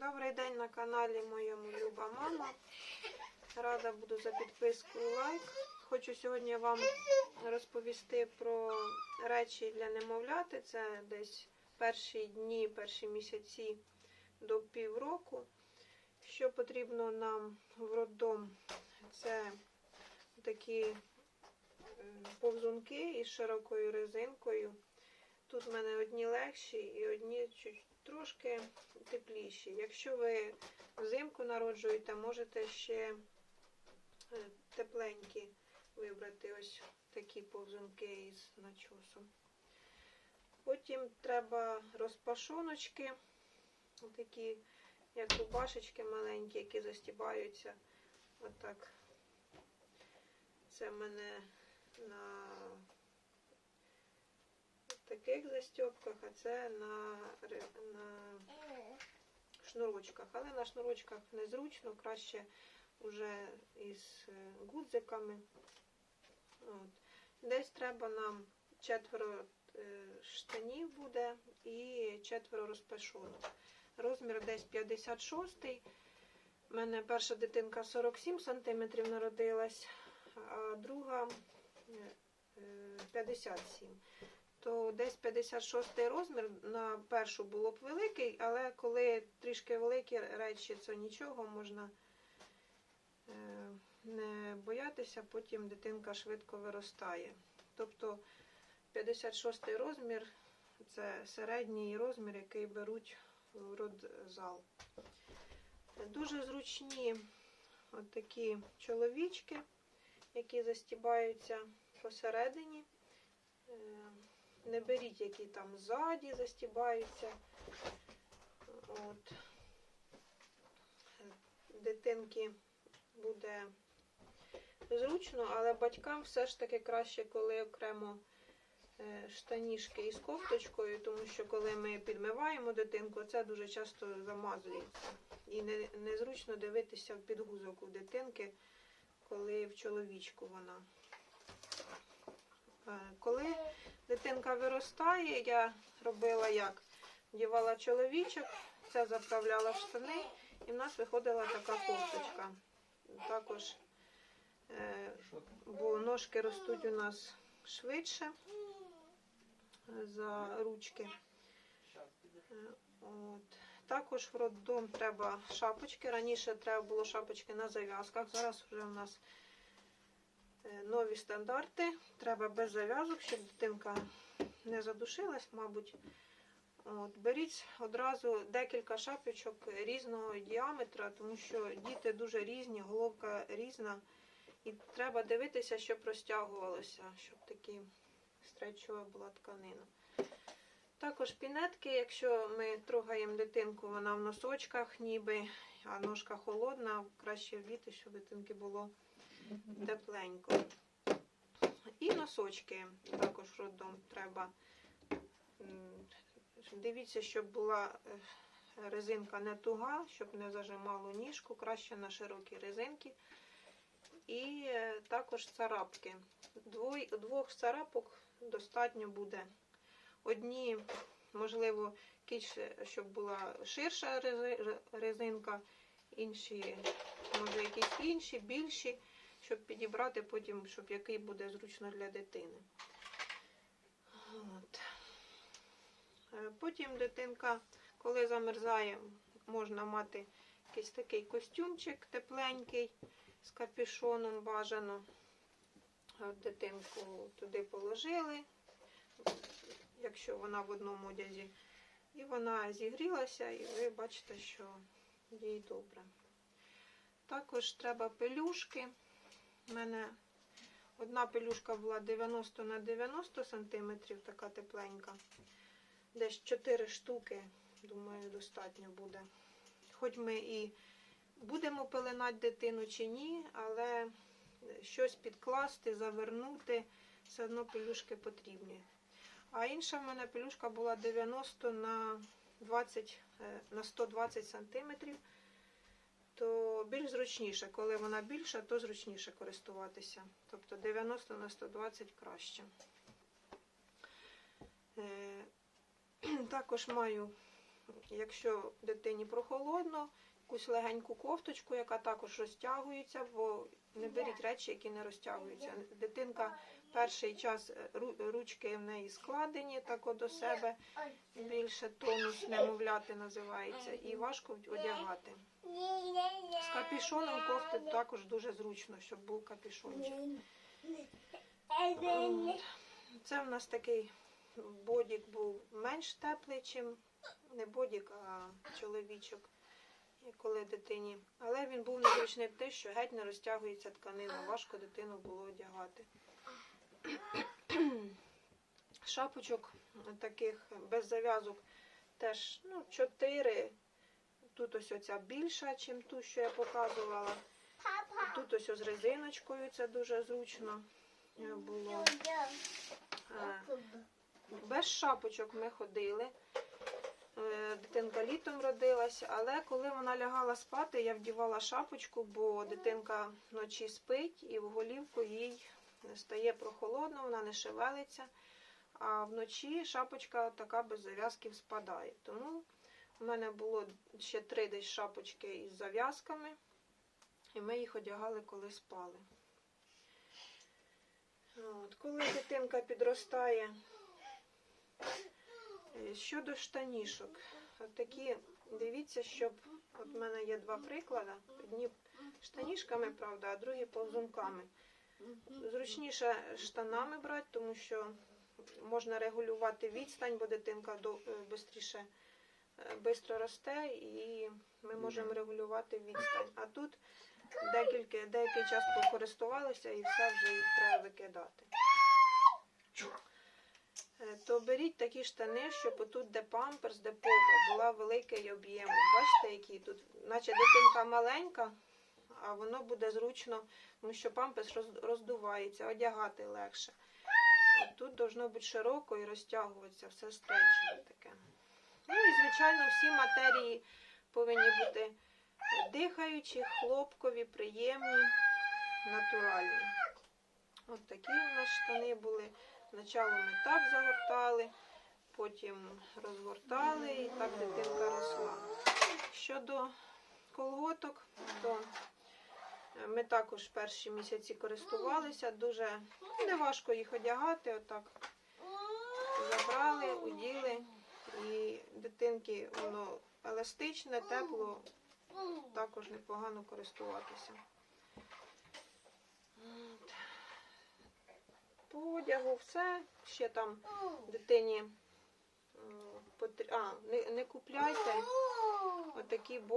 Добрий день на каналі моєму Люба Мама. Рада буду за підписку і лайк. Хочу сьогодні вам розповісти про речі для немовляти. Це десь перші дні, перші місяці до півроку. Що потрібно нам в роддом? Це такі е, повзунки із широкою резинкою. Тут в мене одні легші і одні чуть трошки тепліші. Якщо ви взимку народжуєте, можете ще е, тепленькі вибрати ось такі повзунки із начосом. Потім треба розпашоночки, такі як рубашечки маленькі, які застібаються. Отак. Це в мене на таких застібках, а це на, на шнурочках. Але на шнурочках незручно, краще вже із е, гудзиками. От. Десь треба нам четверо е, штанів буде і четверо розпашонок. Розмір десь 56 У мене перша дитинка 47 см народилась, а друга е, е, 57 то десь 56 розмір на першу було б великий, але коли трішки великі речі, це нічого, можна е, не боятися, потім дитинка швидко виростає. Тобто 56 розмір це середній розмір, який беруть в родзал. Дуже зручні от такі чоловічки, які застібаються посередині. Не беріть, які там ззаді застібаються. От. Дитинки буде зручно, але батькам все ж таки краще, коли окремо е, штанішки із кофточкою, тому що коли ми підмиваємо дитинку, це дуже часто замазується. І незручно дивитися в підгузок у дитинки, коли в чоловічку вона. Е, Коли дитинка виростає, я робила як? Вдівала чоловічок, це заправляла в штани, і в нас виходила така кофточка. Також, е, бо ножки ростуть у нас швидше за ручки. Е, От. Також в роддом треба шапочки. Раніше треба було шапочки на зав'язках. Зараз вже у нас нові стандарти. Треба без зав'язок, щоб дитинка не задушилась, мабуть. От, беріть одразу декілька шапочок різного діаметра, тому що діти дуже різні, головка різна. І треба дивитися, щоб розтягувалося, щоб такі стречова була тканина. Також пінетки, якщо ми трогаємо дитинку, вона в носочках ніби, а ножка холодна, краще вдіти, щоб дитинки було тепленько. І носочки також роддом треба. Дивіться, щоб була е, резинка не туга, щоб не зажимало ніжку, краще на широкі резинки. І е, також царапки. Двой, двох царапок достатньо буде. Одні, можливо, кіч, щоб була ширша резинка, інші, може, якісь інші, більші, щоб підібрати потім, щоб який буде зручно для дитини. От. Е, Потім дитинка, коли замерзає, можна мати якийсь такий костюмчик тепленький з капюшоном бажано. Дитинку туди положили, якщо вона в одному одязі. І вона зігрілася, і ви бачите, що їй добре. Також треба пелюшки. У мене одна пелюшка була 90 на 90 см, така тепленька. Десь 4 штуки, думаю, достатньо буде. Хоч ми і будемо пеленати дитину чи ні, але щось підкласти, завернути, все одно пелюшки потрібні. А інша в мене пелюшка була 90 на 20 е, на 120 сантиметрів, то більш зручніше. Коли вона більша, то зручніше користуватися. Тобто 90 на 120 краще. Е, Також маю якщо дитині прохолодно, якусь легеньку кофточку, яка також розтягується, бо не беріть речі, які не розтягуються. Дитинка перший час е, ручки в неї складені так от до себе, більше тонус немовляти називається, і важко одягати. З капішоном кофти також дуже зручно, щоб був капішончик. Це в нас такий бодік був менш теплий, чим не бодік, а чоловічок, коли дитині. Але він був незручний те, що геть не розтягується тканина, важко дитину було одягати. Шапочок таких без зав'язок теж ну, 4. Тут ось оця більша, ніж ту, що я показувала. Тут ось з резиночкою це дуже зручно було. Е, Без шапочок ми ходили. Е, Дитинка літом родилася, але коли вона лягала спати, я вдівала шапочку, бо дитинка вночі спить і в голівку їй стає прохолодно, вона не шевелиться. А вночі шапочка така без зав'язків спадає. Тому у мене було ще три десь шапочки із зав'язками, і ми їх одягали, коли спали. От, коли дитинка підростає, Е, Щодо штанішок, такі, дивіться, щоб от в мене є два приклади. Одні штанішками, правда, а другі повзунками. Зручніше штанами брати, тому що можна регулювати відстань, бо дитинка швидше швидко росте, і ми можемо регулювати відстань. А тут декілька, деякий час покористувалися і все вже їх треба викидати. Е, То беріть такі штани, щоб отут, де памперс, де попа, була великий об'єм. Бачите, які тут, наче дитинка маленька, воно буде зручно, тому що памперс роздувається, одягати легше. Тут должно бути широко і розтягуватися, все стречове таке. Ну і, звичайно, всі матерії повинні бути дихаючі, хлопкові, приємні, натуральні. От такі у нас штани були. Спочатку ми так загортали, потім розгортали і так дитинка росла. Щодо колготок, то ми також перші місяці користувалися. Дуже неважко їх одягати. Отак забрали, уділи. І дитинки воно еластичне, тепло, також непогано користуватися. По одягу все. Ще там дитині а, не, не купляйте отакі бо.